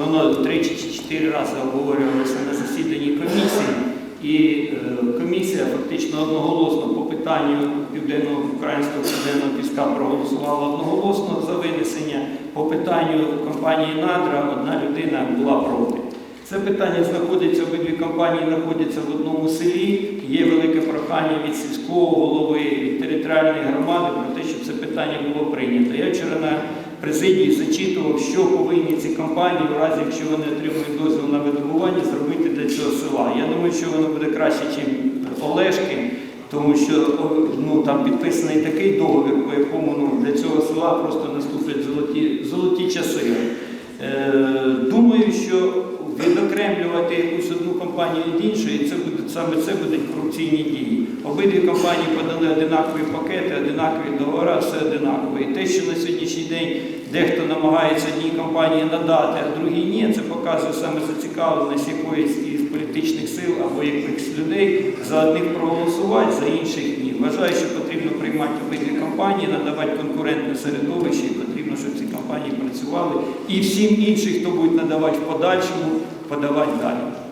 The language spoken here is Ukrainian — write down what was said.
воно тричі чи чотири рази обговорювалося на засіданні комісії, і е, комісія фактично одноголосно по питанню південного українського південного піска проголосувала одноголосно за винесення. По питанню компанії Надра одна людина була проти. Це питання знаходиться, обидві компанії знаходяться в одному селі. Є велике прохання від сільського голови, від територіальної громади про те, щоб це питання було прийнято. Я вчора на президії зачитував, що повинні ці компанії, в разі якщо вони отримують дозвіл на видобування, зробити для цього села. Я думаю, що воно буде краще, ніж Олешки, тому що ну, там підписаний такий договір, по якому ну, для цього села просто наступлять золоті, золоті часи. Е, думаю, що відокремлювати якусь одну компанію від іншої, це буде саме це будуть корупційні дії. Обидві компанії подали одинакові пакети, одинакові договори, все одинакове. І те, що на сьогоднішній день дехто намагається одній компанії надати, а другій ні, це показує саме зацікавленість якоїсь із політичних сил або якихось людей за одних проголосувати, за інших ні. Вважаю, що потрібно приймати обидві компанії, надавати конкурентне середовище, і потрібно, щоб ці компанії працювали. І всім іншим, хто буде надавати в подальшому, подавати далі.